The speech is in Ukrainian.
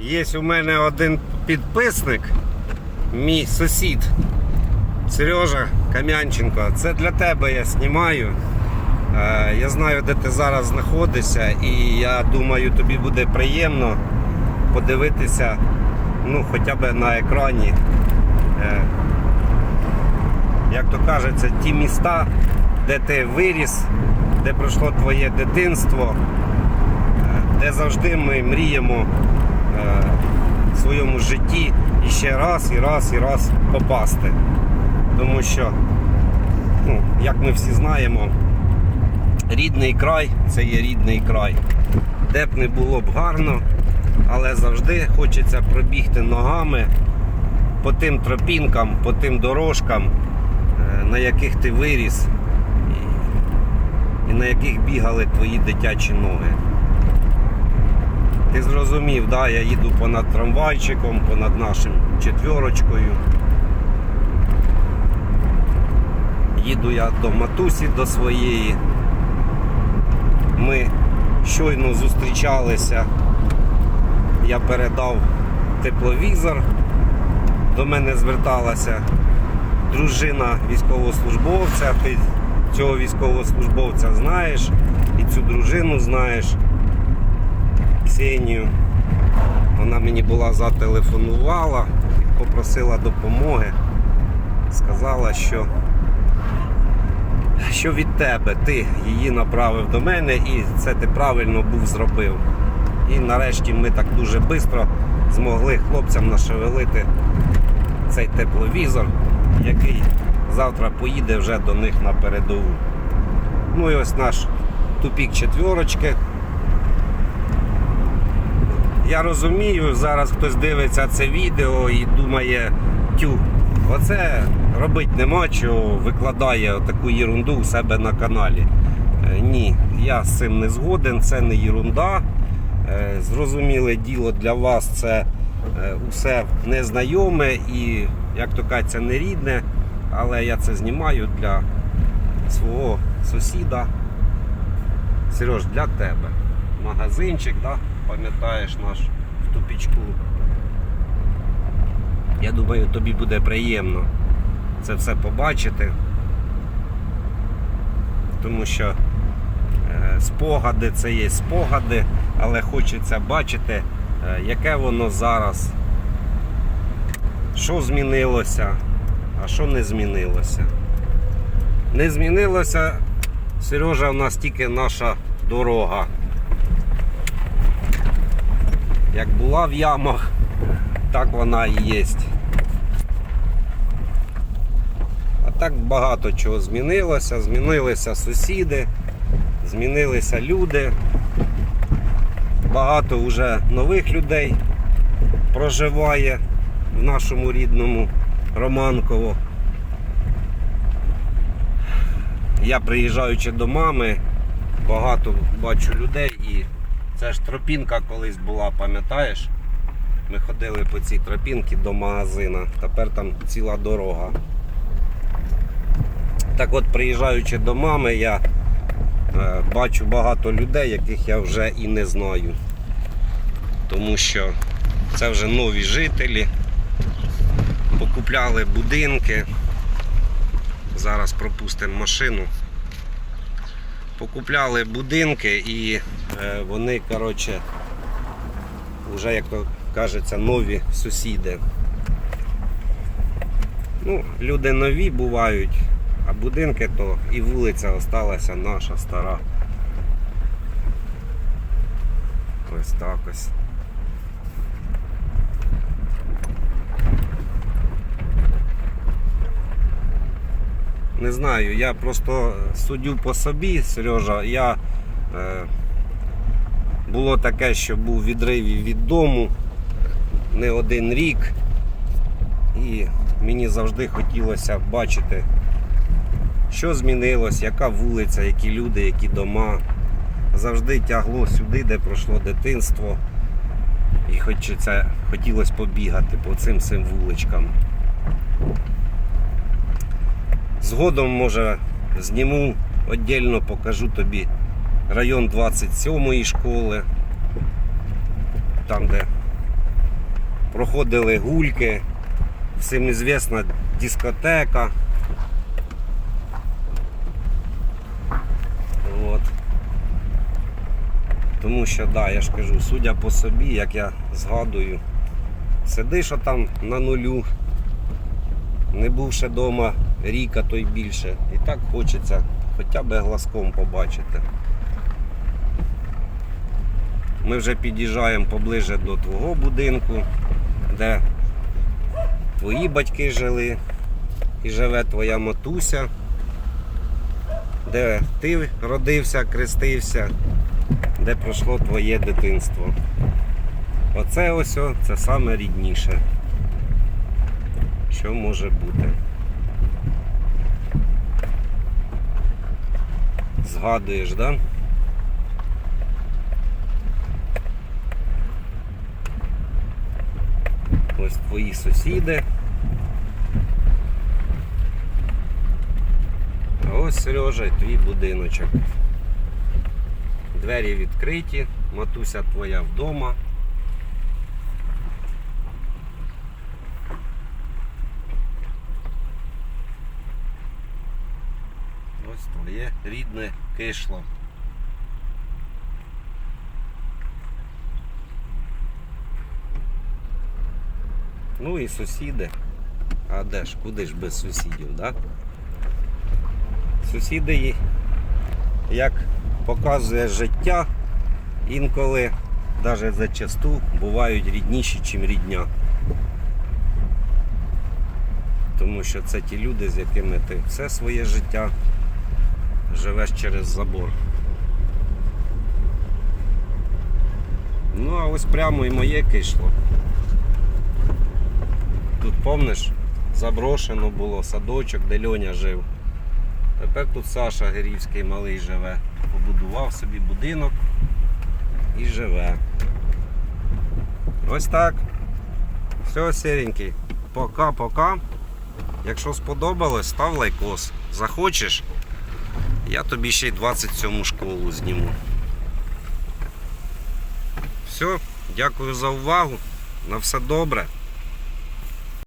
Є у мене один підписник, мій сусід Сережа Кам'янченко. Це для тебе я знімаю. Е, Я знаю, де ти зараз знаходишся, і я думаю, тобі буде приємно подивитися, ну, хоча б на екрані. е, Як то кажеться, ті міста, де ти виріс, де пройшло твоє дитинство, е, де завжди ми мріємо в своєму житті і ще раз, і раз, і раз попасти. Тому що, ну, як ми всі знаємо, рідний край це є рідний край. Де б не було б гарно, але завжди хочеться пробігти ногами по тим тропінкам, по тим дорожкам, е, на яких ти виріс, і на яких бігали твої дитячі ноги. Ти зрозумів, да, я їду понад трамвайчиком, понад нашим четверочкою. Їду я до матусі до своєї. Ми щойно зустрічалися. Я передав тепловізор. До мене зверталася дружина військовослужбовця. Ти цього військовослужбовця знаєш і цю дружину знаєш. Ксенію. Вона мені була зателефонувала, попросила допомоги. Сказала, що, що від тебе ти її направив до мене і це ти правильно був зробив. І нарешті ми так дуже швидко змогли хлопцям нашевелити цей тепловізор, який завтра поїде вже до них на передову. Ну і ось наш тупік четверочки. Я розумію, зараз хтось дивиться це відео і думає, тю, оце робить нема чого, викладає таку єрунду у себе на каналі. Е, Ні, я з цим не згоден, це не єрунда. Е, Зрозуміле діло для вас це е, усе незнайоме і, як то кажуть, це не рідне, але я це знімаю для свого сусіда. Сереж, для тебе. Магазинчик, да? Пам'ятаєш наш в тупічку. Я думаю, тобі буде приємно це все побачити. Тому що е, спогади це є спогади, але хочеться бачити, е, яке воно зараз, що змінилося, а що не змінилося. Не змінилося, Сережа, у нас тільки наша дорога. Як була в ямах, так вона і є. А так багато чого змінилося. Змінилися сусіди, змінилися люди. Багато вже нових людей проживає в нашому рідному Романково. Я приїжджаючи до мами, багато бачу людей і це ж тропінка колись була, пам'ятаєш? Ми ходили по цій тропінці до магазина. Тепер там ціла дорога. Так от, приїжджаючи до мами, я е, бачу багато людей, яких я вже і не знаю. Тому що це вже нові жителі. Покупляли будинки. Зараз пропустимо машину. Покупляли будинки і вони, коротше, вже, як то кажеться, нові сусіди. Ну, люди нові бувають, а будинки то і вулиця осталася наша стара. Ось так ось. Не знаю, я просто суддю по собі, Сережа, я е, було таке, що був відрив від дому не один рік. І мені завжди хотілося бачити, що змінилось, яка вулиця, які люди, які дома. Завжди тягло сюди, де пройшло дитинство. І хочеться, хотілося побігати по цим цим вуличкам. Згодом, може, зніму віддільно покажу тобі район 27-ї школи, там, де проходили гульки, всім ізвісна дискотека. От. Тому що, да, я ж кажу, судя по собі, як я згадую, сидиш там на нулю, не бувши вдома рік, а то й більше. І так хочеться хоча б глазком побачити. Ми вже під'їжджаємо поближе до твого будинку, де твої батьки жили і живе твоя матуся, де ти родився, крестився, де пройшло твоє дитинство. Оце ось це саме рідніше, що може бути. Згадуєш, так? Да? Твої сусіди. Ось Сережа, твій будиночок. Двері відкриті, матуся твоя вдома. Ось твоє рідне кишло. Ну і сусіди. А де ж, куди ж без сусідів, да? Сусіди, як показує життя, інколи, навіть зачасту, бувають рідніші, ніж рідня. Тому що це ті люди, з якими ти все своє життя живеш через забор. Ну, а ось прямо і моє кишло. Тут помниш, заброшено було садочок, де Льоня жив. Тепер тут Саша Гирівський малий живе. Побудував собі будинок і живе. Ось так. Все, сіренький. Пока-пока. Якщо сподобалось, став лайкос. Захочеш, я тобі ще й 27 школу зніму. Все, дякую за увагу. На все добре.